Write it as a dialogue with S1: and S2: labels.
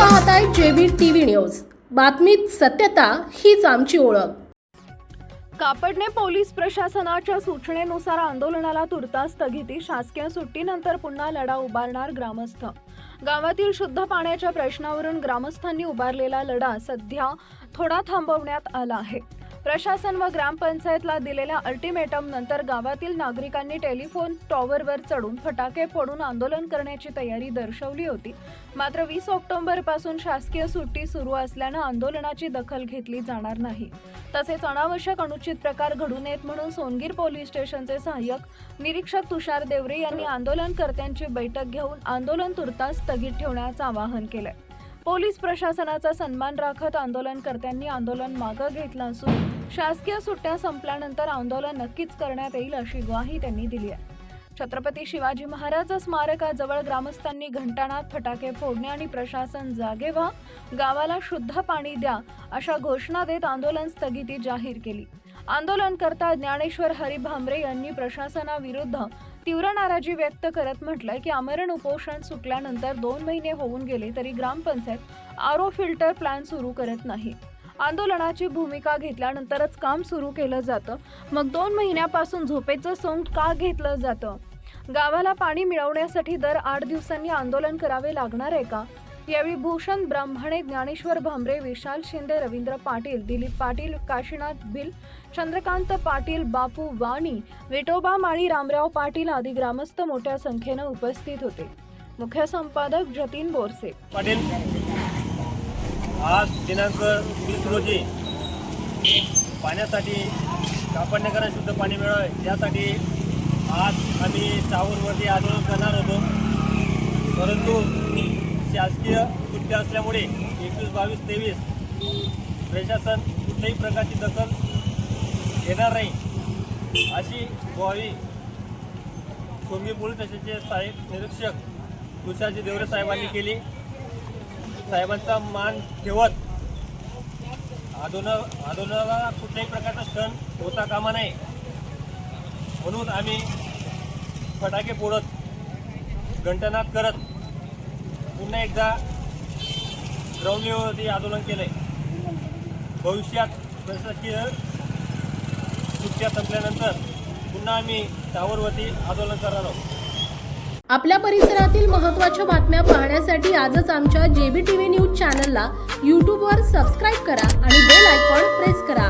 S1: पाहत आहे JB TV news. बातमीत सत्यता हीच आमची ओळख.
S2: कापडणे पोलीस प्रशासनाच्या सूचनेनुसार आंदोलनाला तुर्तास स्थगिती शासकीय सुट्टीनंतर पुन्हा लढा उभारणार ग्रामस्थ. गावातील शुद्ध पाण्याच्या प्रश्नावरून ग्रामस्थांनी उभारलेला लढा सध्या थोडा थांबवण्यात आला आहे. प्रशासन व ग्रामपंचायतला दिलेल्या अल्टिमेटम नंतर गावातील नागरिकांनी टेलिफोन टॉवरवर चढून फटाके फोडून आंदोलन करण्याची तयारी दर्शवली होती. मात्र वीस ऑक्टोबरपासून शासकीय सुट्टी सुरू असल्यानं आंदोलनाची दखल घेतली जाणार नाही. तसेच अनावश्यक अनुचित प्रकार घडू नयेत म्हणून सोनगीर पोलीस स्टेशनचे सहाय्यक निरीक्षक तुषार देवरे यांनी आंदोलनकर्त्यांची बैठक घेऊन आंदोलन तुर्तास स्थगित ठेवण्याचं आवाहन केलंय. पोलीस प्रशासनाचा सन्मान राखत आंदोलनकर्त्यांनी आंदोलन मागं घेतलं असून शासकीय सुट्ट्या संपल्यानंतर आंदोलन नक्कीच करण्यात येईल अशी ग्वाही त्यांनी दिली आहे. छत्रपती शिवाजी महाराज स्मारकाजवळ ग्रामस्थांनी घंटानाद फटाके फोडणे आणि प्रशासन जागे व्हा गावाला शुद्ध पाणी द्या अशा घोषणा देत आंदोलन स्थगिती जाहीर केली. आंदोलनकर्ता ज्ञानेश्वर हरी भांबरे यांनी प्रशासनाविरुद्ध तीव्र नाराजी व्यक्त करत म्हटलंय की आमरण उपोषण सुटल्यानंतर दोन महिने होऊन गेले तरी ग्रामपंचायत आरो फिल्टर प्लॅन सुरू करत नाही. आंदोलनाची भूमिका घेतल्यानंतरच काम सुरू केलं जातं. मग दोन महिन्यापासून झोपेचं सोंग का घेतलं जातं? गावाला पाणी मिळवण्यासाठी दर आठ दिवसांनी आंदोलन करावे लागणार आहे का? यावेळी भूषण ब्राह्मणे ज्ञानेश्वर भांबरे विशाल शिंदे रवींद्र पाटील दिलीप पाटील काशीनाथ भिल चंद्रकांत पाटील बापू वाणी विठोबा माळी रामराव पाटील आदी ग्रामस्थ मोठ्या संख्येनं उपस्थित होते. मुख्य संपादक जतीन बोरसे.
S3: पाटील आज दिनांक वीस रोजी पाण्यासाठी कापडणेकरांना शुद्ध पाणी मिळावे यासाठी आज आम्ही चावूरवरती आंदोलन करणार होतो. परंतु शासकीय कृत्य असल्यामुळे एकवीस बावीस तेवीस प्रशासन कुठल्याही प्रकारची दखल घेणार नाही. अशी ग्वाही सोंगी पोलीस स्टेशनचे साहेब निरीक्षक तुषारजी देवरे साहेबांनी केली. साहेबांचा मान ठेवत आदोन आदोनाला कुठल्याही प्रकारचा क्षण होता कामा नये म्हणून आम्ही फटाके फोडत घंटनाद करत पुन्हा एकदा ग्राउंड लेवलवरती आंदोलन केलंय. भविष्यात प्रशासकीय सुट्ट्या संपल्यानंतर पुन्हा आम्ही टावरवरती आंदोलन करणार आहोत.
S1: आपल्या परिसरातील महत्त्वाच्या बातम्या पाहण्यासाठी आजच आमच्या जेबी टीव्ही न्यूज चॅनलला यूट्यूबवर सबस्क्राईब करा आणि बेल आयकॉन प्रेस करा.